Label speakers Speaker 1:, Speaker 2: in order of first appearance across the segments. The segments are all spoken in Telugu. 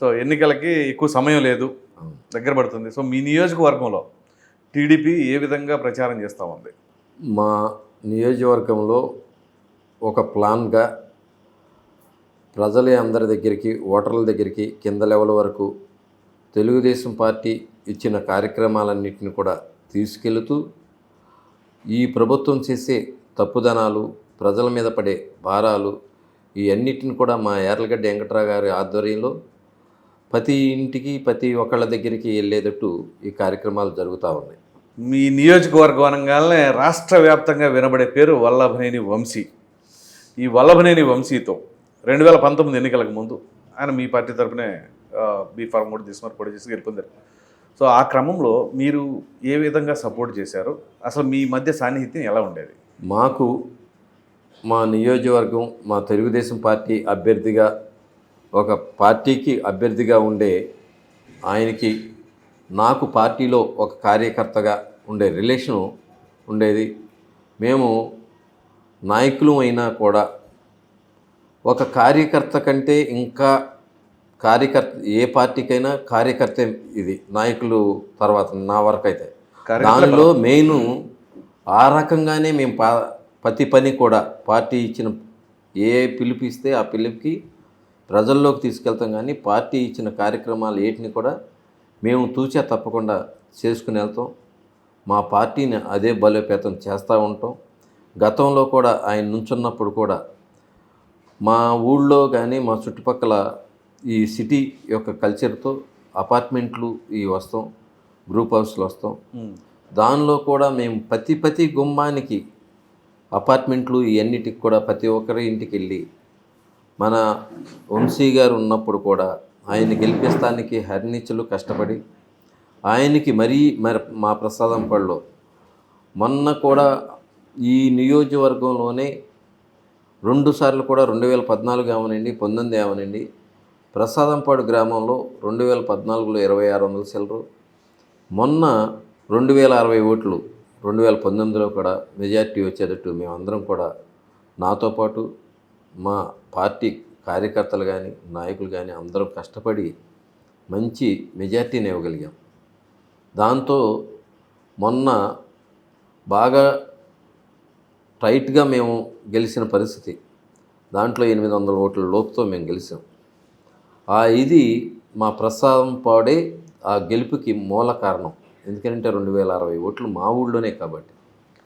Speaker 1: సో ఎన్నికలకి ఎక్కువ సమయం లేదు. దగ్గర పడుతుంది. సో మీ నియోజకవర్గంలో టీడీపీ ఏ విధంగా ప్రచారం చేస్తూ ఉంది?
Speaker 2: మా నియోజకవర్గంలో ఒక ప్లాన్గా ప్రజలే అందరి దగ్గరికి ఓటర్ల దగ్గరికి కింద లెవెల్ వరకు తెలుగుదేశం పార్టీ ఇచ్చిన కార్యక్రమాలన్నింటిని కూడా తీసుకెళుతూ ఈ ప్రభుత్వం చేసే తప్పుదనాలు ప్రజల మీద పడే భారాలు ఈ అన్నిటిని కూడా మా యార్లగడ్డ వెంకట్రావు గారి ఆధ్వర్యంలో ప్రతి ఇంటికి ప్రతి ఒక్కళ్ళ దగ్గరికి వెళ్ళేటట్టు ఈ కార్యక్రమాలు జరుగుతూ ఉన్నాయి.
Speaker 1: మీ నియోజకవర్గం అనగానే రాష్ట్ర వ్యాప్తంగా వినబడే పేరు వల్లభనేని వంశీ. ఈ వల్లభనేని వంశీతో రెండు వేల పంతొమ్మిది ఎన్నికలకు ముందు ఆయన మీ పార్టీ తరపునే బీ ఫార్మ్ కూడా తీసుకున్నారు పోటీ చేసి గెలుపొందారు. సో ఆ క్రమంలో మీరు ఏ విధంగా సపోర్ట్ చేశారు? అసలు మీ మధ్య సాన్నిహిత్యం ఎలా ఉండేది?
Speaker 2: మాకు మా నియోజకవర్గం మా తెలుగుదేశం పార్టీ అభ్యర్థిగా ఒక పార్టీకి అభ్యర్థిగా ఉండే ఆయనకి నాకు పార్టీలో ఒక కార్యకర్తగా ఉండే రిలేషను ఉండేది. మేము నాయకులు అయినా కూడా ఒక కార్యకర్త కంటే ఇంకా కార్యకర్త ఏ పార్టీకైనా కార్యకర్త ఇది నాయకులు తర్వాత నా వరకు అయితే దానిలో మెయిన్ ఆ రకంగానే మేము పా ప్రతి పని కూడా పార్టీ ఇచ్చిన ఏ పిలుపు ఇస్తే ఆ పిలుపుకి ప్రజల్లోకి తీసుకెళ్తాం కానీ పార్టీ ఇచ్చిన కార్యక్రమాలు ఏటిని కూడా మేము తూచా తప్పకుండా చేసుకుని వెళ్తాం. మా పార్టీని అదే బలోపేతం చేస్తూ ఉంటాం. గతంలో కూడా ఆయన నుంచున్నప్పుడు కూడా మా ఊళ్ళో కానీ మా చుట్టుపక్కల ఈ సిటీ యొక్క కల్చర్తో అపార్ట్మెంట్లు ఈ వస్తాం గ్రూప్ హౌస్లు వస్తాం. దానిలో కూడా మేము ప్రతి ప్రతి గుమ్మానికి అపార్ట్మెంట్లు ఇవన్నిటికి కూడా ప్రతి ఒక్కరి ఇంటికి వెళ్ళి మన వంశీ గారు ఉన్నప్పుడు కూడా ఆయన గెలిపిస్తానికి హరినిచ్చలు కష్టపడి ఆయనకి మరీ మరి మా ప్రసాదం పళ్ళు. మొన్న కూడా ఈ నియోజకవర్గంలోనే రెండు సార్లు కూడా రెండు వేల పద్నాలుగు అవనండి పంతొమ్మిది అవనండి ప్రసాదంపాడు గ్రామంలో రెండు వేల పద్నాలుగులో ఇరవై ఆరు వందల సెలరు మొన్న రెండు వేల అరవై ఓట్లు రెండు వేల పంతొమ్మిదిలో కూడా మెజార్టీ వచ్చేటట్టు మేమందరం కూడా నాతో పాటు మా పార్టీ కార్యకర్తలు కానీ నాయకులు కానీ అందరూ కష్టపడి మంచి మెజార్టీని ఇవ్వగలిగాం. దాంతో మొన్న బాగా టైట్గా మేము గెలిచిన పరిస్థితి. దాంట్లో ఎనిమిది వందల ఓట్ల లోపుతో మేము గెలిచాం. ఆ ఇది మా ప్రసాదం పాడే ఆ గెలుపుకి మూల కారణం. ఎందుకంటే రెండు వేల అరవై ఓట్లు మా ఊళ్ళోనే కాబట్టి.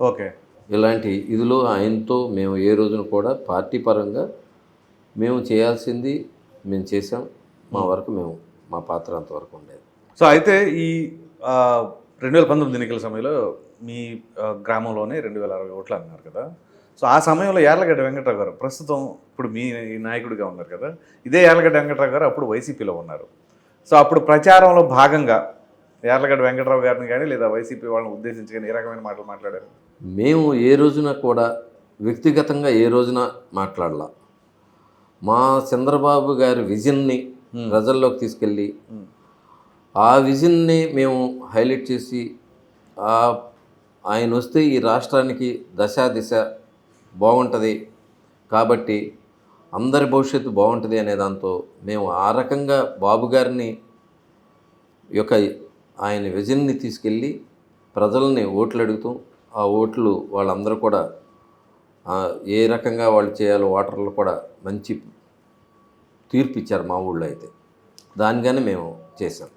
Speaker 1: ఓకే.
Speaker 2: ఇలాంటి ఇదిలో ఆయనతో మేము ఏ రోజున కూడా పార్టీ పరంగా మేము చేయాల్సింది మేము చేసాం మా వరకు మేము మా పాత్ర అంతవరకు ఉండేది.
Speaker 1: సో అయితే ఈ రెండు వేల పంతొమ్మిది ఎన్నికల సమయంలో మీ గ్రామంలోనే రెండు వేల అరవై ఓట్లు అన్నారు కదా. సో ఆ సమయంలో యార్లగడ్డ వెంకట్రావు గారు ప్రస్తుతం ఇప్పుడు మీ నాయకుడిగా ఉన్నారు కదా. ఇదే యార్లగడ్డ వెంకట్రావు గారు అప్పుడు వైసీపీలో ఉన్నారు. సో అప్పుడు ప్రచారంలో భాగంగా యార్లగడ్డ వెంకట్రావు గారిని కానీ లేదా వైసీపీ వాళ్ళని ఉద్దేశించి కానీ ఏ రకమైన మాటలు మాట్లాడారు?
Speaker 2: మేము ఏ రోజున కూడా వ్యక్తిగతంగా ఏ రోజున మాట్లాడలా. మా చంద్రబాబు గారి విజన్ని ప్రజల్లోకి తీసుకెళ్ళి. ఆ విజన్ని మేము హైలైట్ చేసి ఆయన వస్తే ఈ రాష్ట్రానికి దశ దిశ బాగుంటుంది. కాబట్టి అందరి భవిష్యత్తు బాగుంటుంది అనే దాంతో మేము ఆ రకంగా బాబు గారిని యొక్క ఆయన విజన్ని తీసుకెళ్ళి ప్రజల్ని ఓట్లు అడుగుతాం ఆ ఓట్లు వాళ్ళందరూ కూడా ఏ రకంగా వాళ్ళు చేయాలో ఓటర్లు కూడా మంచి తీర్పు ఇచ్చారు మా ఊళ్ళో అయితే. దానిగానే మేము చేసాం